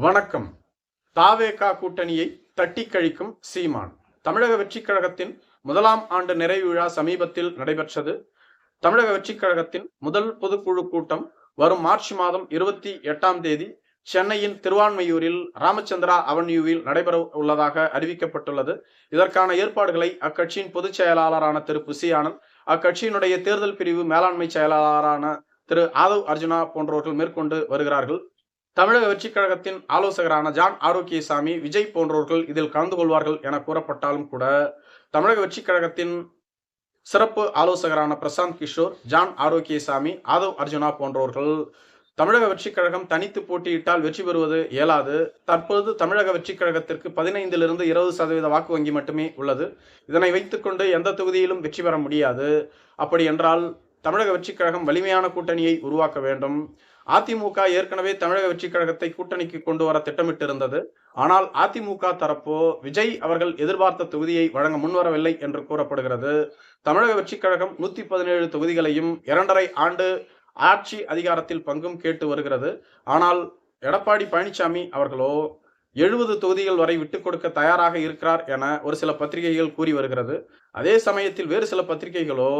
வணக்கம். தாவேகா கூட்டணியை தட்டி கழிக்கும் சீமான். தமிழக வெற்றிக் கழகத்தின் முதலாம் ஆண்டு நிறைவு விழா சமீபத்தில் நடைபெற்றது. தமிழக வெற்றிக் கழகத்தின் முதல் பொதுக்குழு கூட்டம் வரும் மார்ச் மாதம் இருபத்தி எட்டாம் தேதி சென்னையின் திருவான்மையூரில் ராமச்சந்திரா அவென்யூவில் நடைபெற உள்ளதாக அறிவிக்கப்பட்டுள்ளது. இதற்கான ஏற்பாடுகளை அக்கட்சியின் பொதுச் செயலாளரான திரு. புசி ஆனந்த் அக்கட்சியினுடைய தேர்தல் பிரிவு மேலாண்மை செயலாளரான திரு. ஆதவ் அர்ஜுனா போன்றவர்கள் மேற்கொண்டு வருகிறார்கள். தமிழக வெற்றிக் கழகத்தின் ஆலோசகரான ஜான் ஆரோக்கியசாமி விஜய் போன்றவர்கள் இதில் கலந்து கொள்வார்கள் என கூறப்பட்டாலும் கூட தமிழக வெற்றிக் கழகத்தின் சிறப்பு ஆலோசகரான பிரசாந்த் கிஷோர் ஜான் ஆரோக்கியசாமி ஆதவ் அர்ஜுனா போன்றவர்கள் தமிழக வெற்றிக் கழகம் தனித்து போட்டியிட்டால் வெற்றி பெறுவது இயலாது. தற்போது தமிழக வெற்றிக் கழகத்திற்கு பதினைந்திலிருந்து இருபது சதவீத வாக்கு வங்கி மட்டுமே உள்ளது. இதனை வைத்துக்கொண்டு எந்த தொகுதியிலும் வெற்றி பெற முடியாது. அப்படி என்றால் தமிழக வெற்றிக் கழகம் வலிமையான கூட்டணியை உருவாக்க வேண்டும். அதிமுக ஏற்கனவே தமிழக வெற்றிக் கழகத்தை கூட்டணிக்கு கொண்டு வர திட்டமிட்டிருந்தது. ஆனால் அதிமுக தரப்போ விஜய் அவர்கள் எதிர்பார்த்த தொகுதியை வழங்க முன்வரவில்லை என்று கூறப்படுகிறது. தமிழக வெற்றிக் கழகம் நூத்தி பதினேழு தொகுதிகளையும் இரண்டரை ஆண்டு ஆட்சி அதிகாரத்தில் பங்கும் கேட்டு வருகிறது. ஆனால் எடப்பாடி பழனிசாமி அவர்களோ எழுபது தொகுதிகள் வரை விட்டுக் கொடுக்க தயாராக இருக்கிறார் என ஒரு சில பத்திரிகைகள் கூறி வருகிறது. அதே சமயத்தில் வேறு சில பத்திரிகைகளோ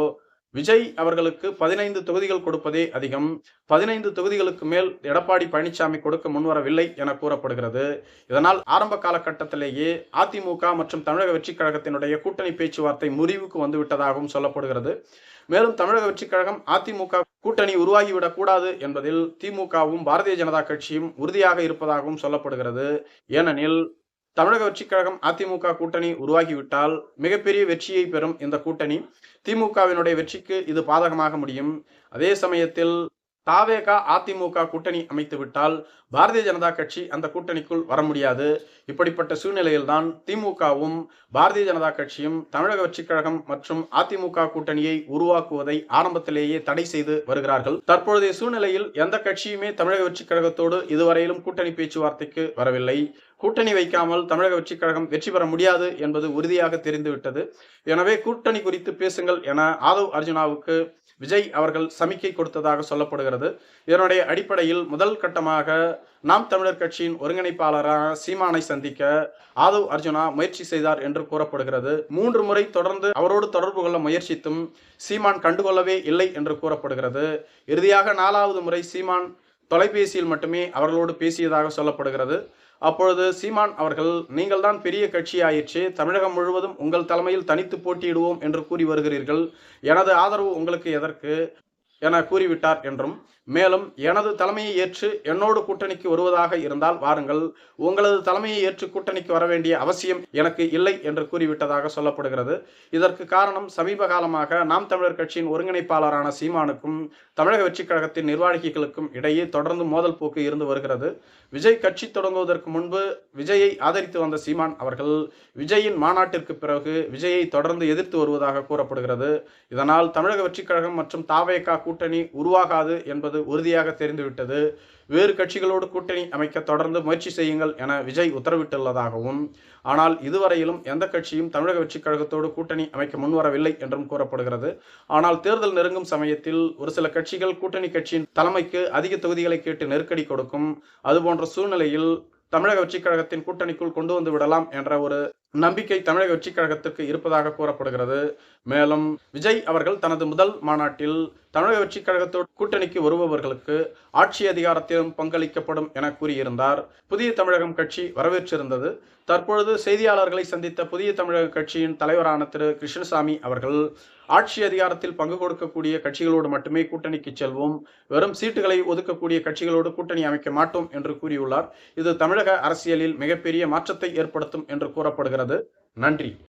விஜய் அவர்களுக்கு பதினைந்து தொகுதிகள் கொடுப்பதே அதிகம். பதினைந்து தொகுதிகளுக்கு மேல் எடப்பாடி பழனிசாமி கொடுக்க முன்வரவில்லை என கூறப்படுகிறது. இதனால் ஆரம்ப காலகட்டத்திலேயே அதிமுக மற்றும் தமிழக வெற்றிக் கழகத்தினுடைய கூட்டணி பேச்சுவார்த்தை முறிவுக்கு வந்துவிட்டதாகவும் சொல்லப்படுகிறது. மேலும் தமிழக வெற்றிக் கழகம் அதிமுக கூட்டணி உருவாகிவிடக் கூடாது என்பதில் திமுகவும் பாரதிய ஜனதா கட்சியும் உறுதியாக இருப்பதாகவும் சொல்லப்படுகிறது. ஏனெனில் தமிழக வெற்றிக் கழகம் அதிமுக கூட்டணி உருவாகிவிட்டால் மிகப்பெரிய வெற்றியை பெறும் இந்த கூட்டணி. திமுகவினுடைய வெற்றிக்கு இது பாதகமாக முடியும். அதே சமயத்தில் தாவேகா அதிமுக கூட்டணி அமைத்துவிட்டால் பாரதிய ஜனதா கட்சி அந்த கூட்டணிக்குள் வர முடியாது. இப்படிப்பட்ட சூழ்நிலையில்தான் திமுகவும் பாரதிய ஜனதா கட்சியும் தமிழக வெற்றிக் கழகம் மற்றும் அதிமுக கூட்டணியை உருவாக்குவதை ஆரம்பத்திலேயே தடை செய்து வருகிறார்கள். தற்பொழுதைய சூழ்நிலையில் எந்த கட்சியுமே தமிழக வெற்றிக் கழகத்தோடு இதுவரையிலும் கூட்டணி பேச்சுவார்த்தைக்கு வரவில்லை. கூட்டணி வைக்காமல் தமிழக வெற்றிக் கழகம் வெற்றி பெற முடியாது என்பது உறுதியாக தெரிந்துவிட்டது எனவே கூட்டணி குறித்து பேசுங்கள் என ஆதவ் அர்ஜுனாவுக்கு விஜய் அவர்கள் சமிக்கை கொடுத்ததாக சொல்லப்படுகிறது. இதனுடைய அடிப்படையில் முதல் கட்டமாக நாம் தமிழர் கட்சியின் ஒருங்கிணைப்பாளரான சீமானை சந்திக்க ஆதவ் அர்ஜுனா முயற்சி செய்தார் என்று கூறப்படுகிறது. மூன்று முறை தொடர்ந்து அவரோடு தொடர்பு கொள்ள முயற்சித்தும் சீமான் கண்டுகொள்ளவே இல்லை என்று கூறப்படுகிறது. இறுதியாக நாலாவது முறை சீமான் தொலைபேசியில் மட்டுமே அவர்களோடு பேசியதாக சொல்லப்படுகிறது. அப்பொழுது சீமான் அவர்கள் நீங்கள் தான் பெரிய கட்சி ஆயிற்று தமிழகம் முழுவதும் உங்கள் தலைமையில் தனித்து போட்டியிடுவோம் என்று கூறி வருகிறீர்கள். எனது ஆதரவு உங்களுக்கு எதற்கு? என கூறிவிட்டார் என்றும் மேலும் எனது தலைமையை ஏற்று என்னோடு கூட்டணிக்கு வருவதாக இருந்தால் வாருங்கள். உங்களது தலைமையை ஏற்று கூட்டணிக்கு வர வேண்டிய அவசியம் எனக்கு இல்லை என்று கூறிவிட்டதாக சொல்லப்படுகிறது. இதற்கு காரணம் சமீப காலமாக நாம் தமிழர் கட்சியின் ஒருங்கிணைப்பாளரான சீமானுக்கும் தமிழக வெற்றிக் கழகத்தின் நிர்வாகிகளுக்கும் இடையே தொடர்ந்து மோதல் போக்கு இருந்து வருகிறது. விஜய் கட்சி தொடங்குவதற்கு முன்பு விஜயை ஆதரித்து வந்த சீமான் அவர்கள் விஜயின் மாநாட்டிற்கு பிறகு விஜயை தொடர்ந்து எதிர்த்து வருவதாக கூறப்படுகிறது. இதனால் தமிழக வெற்றிக் கழகம் மற்றும் தாவேகா கூட்டணி உருவாகாது என்பது உறுதியாக தெரிந்துவிட்டது. வேறு கட்சிகளோடு கூட்டணி அமைக்க தொடர்ந்து முயற்சி செய்யுங்கள் என விஜய் உத்தரவிட்டுள்ளதாகவும் ஆனால் இதுவரையிலும் எந்த கட்சியும் தமிழக வெற்றிக் கழகத்தோடு கூட்டணி அமைக்க முன்வரவில்லை என்றும் கூறப்படுகிறது. ஆனால் தேர்தல் நெருங்கும் சமயத்தில் ஒரு சில கட்சிகள் கூட்டணி கட்சியின் தலைமைக்கு அதிக தொகுதிகளை கேட்டு நெருக்கடி கொடுக்கும். அதுபோன்ற சூழ்நிலையில் தமிழக வெற்றிக் கழகத்தின் கூட்டணிக்குள் கொண்டு வந்து விடலாம் என்ற ஒரு நம்பிக்கை தமிழக வெற்றிக் கழகத்திற்கு இருப்பதாக கூறப்படுகிறது. மேலும் விஜய் அவர்கள் தனது முதல் மாநாட்டில் தமிழக வெற்றி கழகத்தோடு கூட்டணிக்கு வருபவர்களுக்கு ஆட்சி அதிகாரத்திலும் பங்களிக்கப்படும் என கூறியிருந்தார். புதிய தமிழகம் கட்சி வரவேற்றிருந்தது. தற்பொழுது செய்தியாளர்களை சந்தித்த புதிய தமிழக கட்சியின் தலைவரான திரு. கிருஷ்ணசாமி அவர்கள் ஆட்சி அதிகாரத்தில் பங்கு கொடுக்கக்கூடிய கட்சிகளோடு மட்டுமே கூட்டணிக்கு செல்வோம். வெறும் சீட்டுகளை ஒதுக்கக்கூடிய கட்சிகளோடு கூட்டணி அமைக்க மாட்டோம் என்று கூறியுள்ளார். இது தமிழக அரசியலில் மிகப்பெரிய மாற்றத்தை ஏற்படுத்தும் என்று கூறப்படுகிறது. நன்றி.